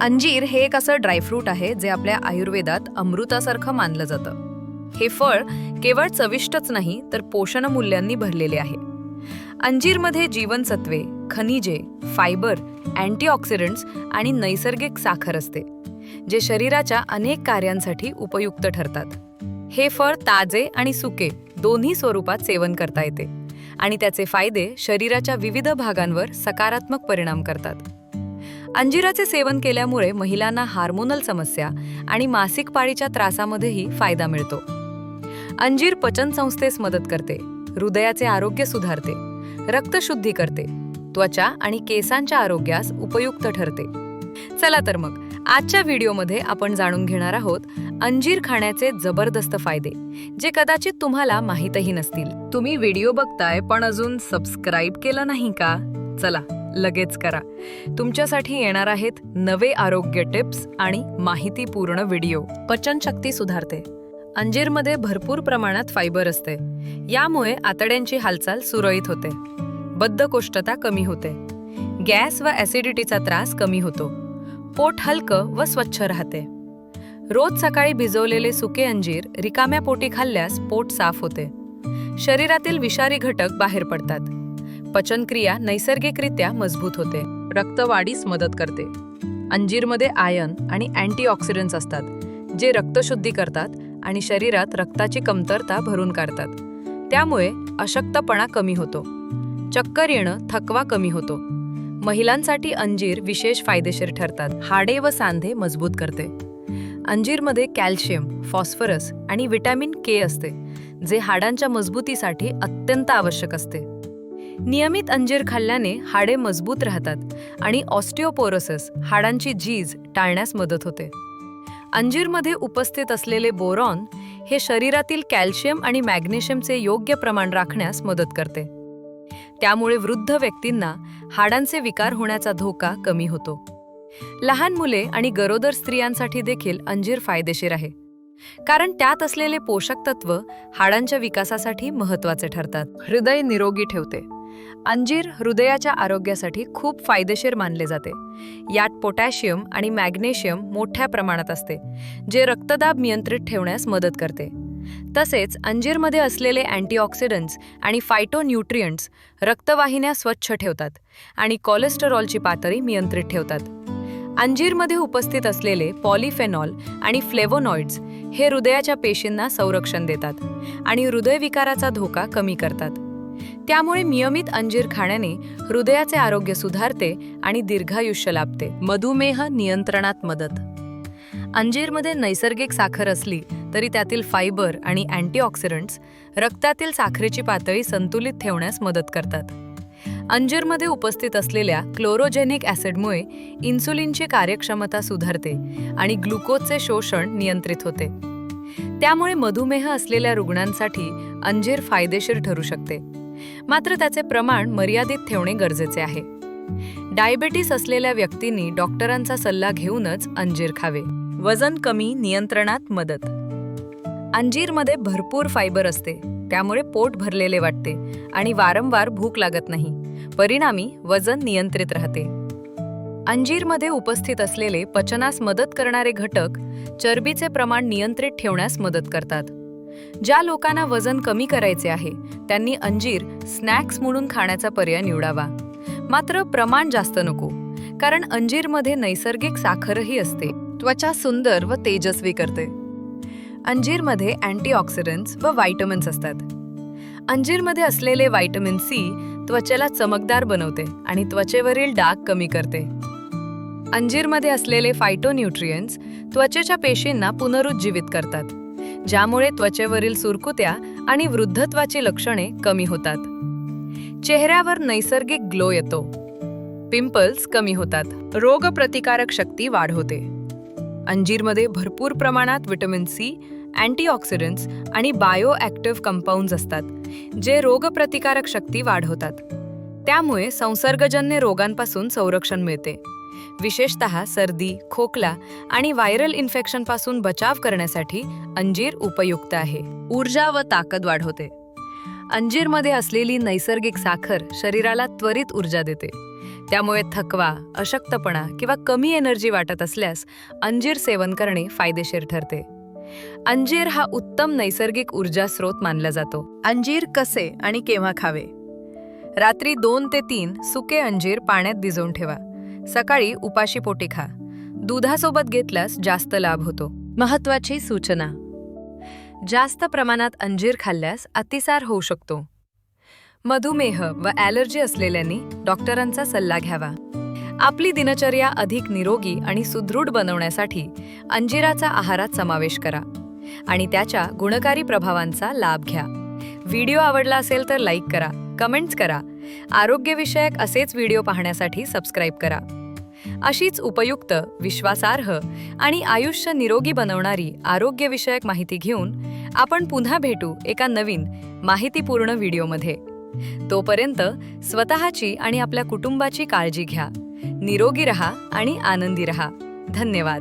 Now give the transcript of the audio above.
अंजीर हे एक असं ड्रायफ्रूट आहे जे आपल्या आयुर्वेदात अमृतासारखं मानलं जातं. हे फळ केवळ चविष्टच नाही तर पोषण मूल्यांनी भरलेले आहे. अंजीरमध्ये जीवनसत्वे खनिजे फायबर अँटीऑक्सिडंट्स आणि नैसर्गिक साखर असते जे शरीराच्या अनेक कार्यांसाठी उपयुक्त ठरतात. हे फळ ताजे आणि सुके दोन्ही स्वरूपात सेवन करता येते आणि त्याचे फायदे शरीराच्या विविध भागांवर सकारात्मक परिणाम करतात. अंजिराचे सेवन केल्यामुळे महिलांना हार्मोनल समस्या आणि मासिक पाळीच्या त्रासामध्येही फायदा मिळतो. अंजीर पचन संस्थेस मदत करते हृदयाचे आरोग्य सुधारते रक्तशुद्धी करते त्वचा आणि केसांच्या आरोग्यास उपयुक्त ठरते. चला तर मग आजच्या व्हिडिओमध्ये आपण जाणून घेणार आहोत अंजीर खाण्याचे जबरदस्त फायदे जे कदाचित तुम्हाला माहीतही नसतील. तुम्ही व्हिडिओ बघताय पण अजून सबस्क्राईब केलं नाही का? चला. लगेच करा. तुमच्यासाठी येणार आहेत नवे आरोग्य टिप्स आणि माहितीपूर्ण व्हिडिओ. पचनशक्ती सुधारते. अंजीरमध्ये भरपूर प्रमाणात फायबर असते. यामुळे आतड्यांची हालचाल सुरळीत होते. बद्धकोष्ठता कमी होते. गॅस व ॲसिडिटीचा त्रास कमी होतो. पोट हलकं व स्वच्छ राहते. रोज सकाळी भिजवलेले सुके अंजीर रिकाम्या पोटी खाल्ल्यास पोट साफ होते. शरीरातील विषारी घटक बाहेर पडतात. पचनक्रिया नैसर्गिकरित्या मजबूत होते. रक्तवाढीस मदत करते. अंजीरमध्ये आयन आणि अँटीऑक्सिडंट्स असतात जे रक्तशुद्धी करतात आणि शरीरात रक्ताची कमतरता भरून काढतात. त्यामुळे अशक्तपणा कमी होतो. चक्कर येणं थकवा कमी होतो. महिलांसाठी अंजीर विशेष फायदेशीर ठरतात. हाडे व सांधे मजबूत करते. अंजीरमध्ये कॅल्शियम फॉस्फरस आणि विटॅमिन के असते जे हाडांच्या मजबूतीसाठी अत्यंत आवश्यक असते. नियमित अंजीर खाल्ल्याने हाडे मजबूत राहतात आणि ऑस्टिओपोरोसिस हाडांची झीज टाळण्यास मदत होते. अंजीरमध्ये उपस्थित असलेले बोरॉन हे शरीरातील कॅल्शियम आणि मॅग्नेशियमचे योग्य प्रमाण राखण्यास मदत करते. त्यामुळे वृद्ध व्यक्तींना हाडांचे विकार होण्याचा धोका कमी होतो. लहान मुले आणि गरोदर स्त्रियांसाठी देखील अंजीर फायदेशीर आहे. कारण त्यात असलेले पोषक तत्व हाडांच्या विकासासाठी महत्त्वाचे ठरतात. हृदय निरोगी ठेवते. अंजीर हृदयाच्या आरोग्यासाठी खूप फायदेशीर मानले जाते. यात पोटॅशियम आणि मॅग्नेशियम मोठ्या प्रमाणात असते जे रक्तदाब नियंत्रित ठेवण्यास मदत करते. तसेच अंजीरमध्ये असलेले अँटीऑक्सिडंट्स आणि फायटोन्यूट्रियंट्स रक्तवाहिन्या स्वच्छ ठेवतात आणि कोलेस्टेरॉलची पातळी नियंत्रित ठेवतात. अंजीरमध्ये उपस्थित असलेले पॉलिफेनॉल आणि फ्लेवोनॉइड्स हे हृदयाच्या पेशींना संरक्षण देतात आणि हृदयविकाराचा धोका कमी करतात. त्यामुळे नियमित अंजीर खाण्याने हृदयाचे आरोग्य सुधारते आणि दीर्घायुष्य लाभते. मधुमेह नियंत्रणात मदत. अंजीरमध्ये नैसर्गिक साखर असली तरी त्यातील फायबर आणि अँटीऑक्सिडंट्स रक्तातील साखरेची पातळी संतुलित ठेवण्यास मदत करतात. अंजीरमध्ये उपस्थित असलेल्या क्लोरोजेनिक ॲसिडमुळे इन्सुलिनची कार्यक्षमता सुधारते आणि ग्लुकोजचे शोषण नियंत्रित होते. त्यामुळे मधुमेह असलेल्या रुग्णांसाठी अंजीर फायदेशीर ठरू शकते. मात्र त्याचे प्रमाण मर्यादित ठेवणे गरजेचे आहे. डायबेटीस असलेल्या व्यक्तींनी डॉक्टरांचा सल्ला घेऊनच अंजीर खावे. वजन कमी नियंत्रणात मदत. अंजीरमध्ये भरपूर फायबर असते त्यामुळे पोट भरलेले वाटते आणि वारंवार भूक लागत नाही. परिणामी वजन नियंत्रित राहते. अंजीरमध्ये उपस्थित असलेले पचनास मदत करणारे घटक चरबीचे प्रमाण नियंत्रित ठेवण्यास मदत करतात. ज्या लोकांना वजन कमी करायचे आहे त्यांनी अंजीर स्नॅक्स म्हणून खाण्याचा पर्याय निवडावा. मात्र प्रमाण जास्त नको कारण अंजीरमध्ये नैसर्गिक साखरही असते त्वचा सुंदर व तेजस्वी करते. अंजीरमध्ये अँटीऑक्सिडंट्स व व्हायटमिन्स असतात. अंजीरमध्ये असलेले व्हायटमिन सी त्वचेला चमकदार बनवते आणि त्वचेवरील डाग कमी करते. अंजीरमध्ये असलेले फायटोन्यूट्रियंट्स त्वचेच्या पेशींना पुनरुज्जीवित करतात. ज्यामुळे त्वचेवरील सुरकुत्या आणि वृद्धत्वाची लक्षणे कमी होतात. चेहऱ्यावर नैसर्गिक ग्लो येतो. पिंपल्स कमी होतात. रोगप्रतिकारक शक्ती वाढवते. अंजीरमध्ये भरपूर प्रमाणात विटॅमिन सी अँटीऑक्सिडंट्स आणि बायो ॲक्टिव्ह कंपाऊंड्स असतात जे रोगप्रतिकारक शक्ती वाढवतात. त्यामुळे संसर्गजन्य रोगांपासून संरक्षण मिळते. विशेषत सर्दी खोकला आणि व्हायरल इन्फेक्शनपासून बचाव करण्यासाठी अंजीर उपयुक्त आहे. ऊर्जा व ताकद वाढवते. अंजीरमध्ये असलेली नैसर्गिक साखर शरीराला त्वरित ऊर्जा देते. त्यामुळे थकवा अशक्तपणा किंवा कमी एनर्जी वाटत असल्यास अंजीर सेवन करणे फायदेशीर ठरते. अंजीर हा उत्तम नैसर्गिक ऊर्जा स्रोत मानला जातो. अंजीर कसे आणि केव्हा खावे? रात्री दोन ते तीन सुके अंजीर पाण्यात भिजवून ठेवा. सकाळी उपाशी पोटी खा. दुधासोबत घेतल्यास जास्त लाभ होतो. महत्वाची सूचना. जास्त प्रमाणात अंजीर खाल्ल्यास अतिसार होऊ शकतो. मधुमेह व ॲलर्जी असलेल्यांनी डॉक्टरांचा सल्ला घ्यावा. आपली दिनचर्या अधिक निरोगी आणि सुदृढ बनवण्यासाठी अंजिराचा आहारात समावेश करा आणि त्याच्या गुणकारी प्रभावांचा लाभ घ्या. व्हिडिओ आवडला असेल तर लाईक करा कमेंट्स करा. आरोग्यविषयक असेच व्हिडिओ पाहण्यासाठी सबस्क्राईब करा. अशीच उपयुक्त विश्वासार्ह आणि आयुष्य निरोगी बनवणारी आरोग्यविषयक माहिती घेऊन आपण पुन्हा भेटू एका नवीन माहितीपूर्ण व्हिडिओमध्ये. तोपर्यंत स्वतःची आणि आपल्या कुटुंबाची काळजी घ्या. निरोगी रहा आणि आनंदी रहा. धन्यवाद.